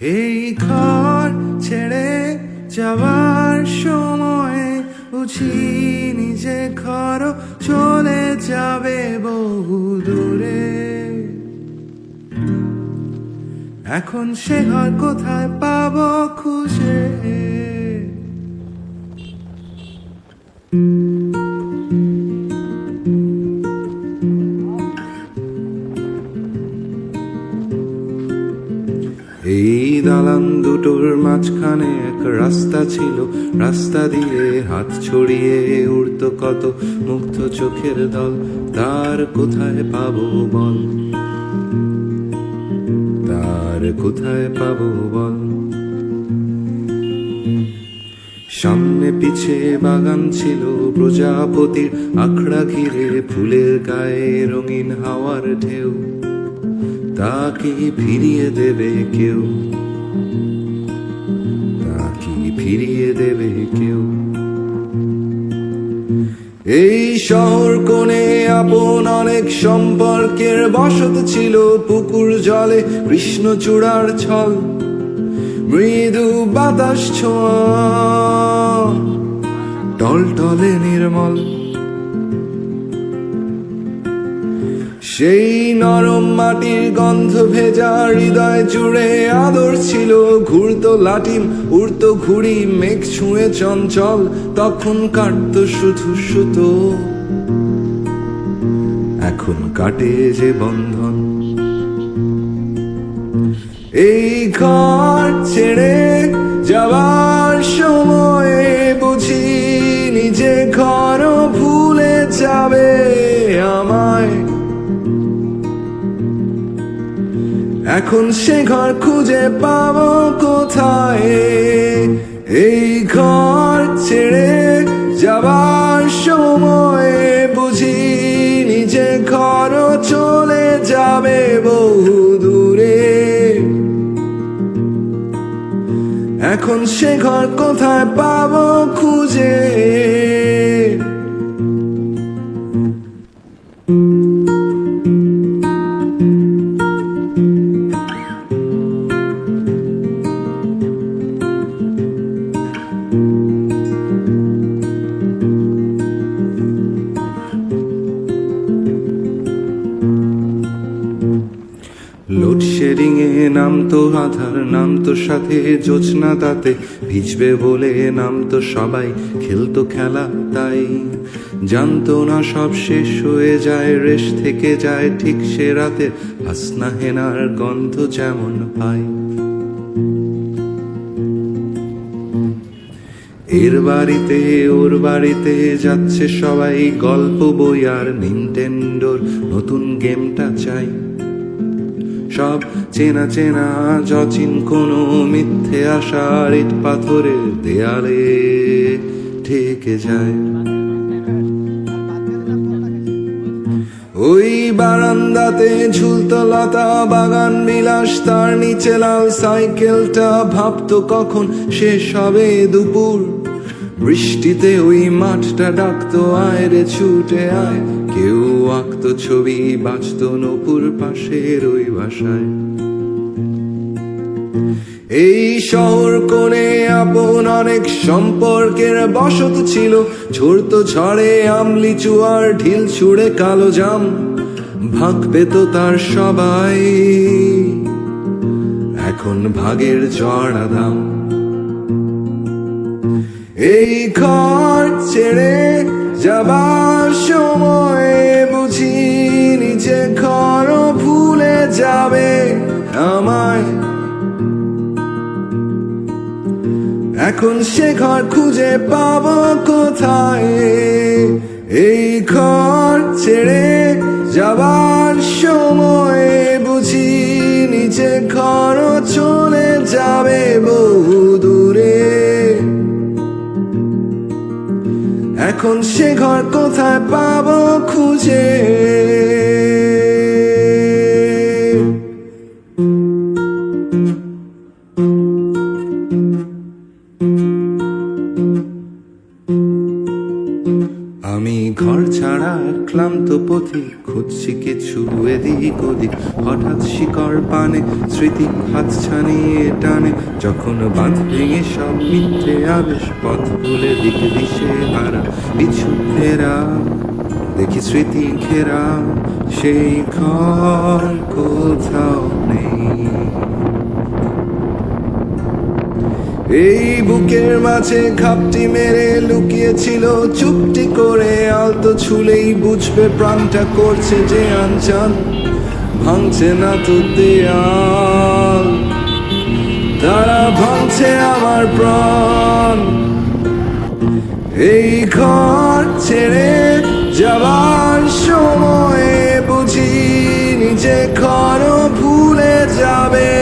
এই ঘর ছেড়ে যাবার সময় বুঝি নিজে ঘর চলে যাবে বহু দূরে। এখন সে ঘর কোথায় পাবো খুঁজে? দুটোর মাঝখানে এক রাস্তা ছিল। রাস্তা দিয়ে হাত ছড়িয়ে উড়তো কত মুগ্ধ চোখের দল। তার কোথায় পাবো বল? তার কোথায় পাবো বল? সামনে পিছে বাগান ছিল, প্রজাপতির আখড়া ঘিরে ফুলের গায়ে রঙিন হাওয়ার ঢেউ। তাকে ফিরিয়ে দেবে কেউ? ফিরিয়ে দেবে কেউ। এই শহর কোণে আপন অনেক সম্পর্কের বসত ছিল পুকুর জলে, কৃষ্ণচূড়ার ছল, মৃদু বাতাস ছোঁয়া, টলটলে নির্মল। সেই নরম মাটির গন্ধ ভেজা হৃদয় জুড়ে আদর ছিল। ঘুরতো লাটিম, উড়তো ঘুড়ি, মেঘ ছুঁয়ে চঞ্চল, তখন কাটত শুধু সুতো। এখন কাটে যে বন্ধন। এই ঘর ছেড়ে যাবার সময় বুঝি নিজে ঘর ভুলে যাবে। এখন সে ঘর খুঁজে পাব কোথায়? এই ঘর ছেড়ে যাবার সময় বুঝি নিজে ঘর চলে যাবে বহু দূরে। এখন সে ঘর কোথায় পাবো লোডশেডিং এ নাম তো আধার, নাম তো সাথে জোছনা তাতে। ভিজবে বলে নাম তো সবাই, খেলতো খেলা তাই। জানতো না সব শেষ হয়ে যায়, রেশ থেকে যায় ঠিক সে রাতে। হাসনা হেনার গন্ধ যেমন পাই এর বাড়িতে, ওর বাড়িতে যাচ্ছে সবাই গল্প বই আর নিনটেন্ডোর নতুন গেমটা চাই। সব চেনা চেনা যচিন কোনো মিথ্যে আশার ইট পাথরের দেয়ালে ঠেকে যায়। ওই বারান্দাতে ঝুলতো লতা বাগান বিলাস, তার নিচে লাল সাইকেলটা ভাবতো কখন শেষ হবে দুপুর। বৃষ্টিতে ওই মাঠটা ডাকতো, আয় রে ছুটে আয়, কেউ আঁকতো ছবি বাঁচতো নপুর পাশের ওই বাসায়। এই শহর কোণে আপন অনেক সম্পর্কের বসত ছিল। ঝরতো ঝড়ে আমলি চুয়ার ঢিল ছুড়ে কালো জাম। ভাগ পেত তার সবাই। এখন ভাগের চড়া দাম। এই ঘর ছেড়ে যাবার এখন সে ঘর খুঁজে পাব কোথায়? এই ঘর ছেড়ে যাবার সময় বুঝি নিজে ঘর চলে যাবে বহু দূরে। এখন সে ঘর কোথায় পাব খুঁজে? আমি ঘর ছাড়া ক্লান্ত পথে খুঁজছি কিছু এদিক ওদিক। হঠাৎ শিকড় পানে স্মৃতি হাত ছানিয়ে টানে। যখন বাঁধ ভেঙে সব মিথ্যে আবেশ পথ ভুলে দিকে দিশে হারা পিছু ফেরা, দেখি স্মৃতি ঘেরা। সেই ঘর বুকের মাঝে ঘাপটি মেরে লুকিয়েছিল, চুপটি করে আলতো ছুলেই বুঝবে প্রাণটা করছে যে আনচান। ভাঙছে না তো দেয়াল, তারা ভাঙছে আমার প্রাণ। এই ঘর ছেড়ে যাবার সময়ে বুঝি নিজে ঘর ভুলে যাবে।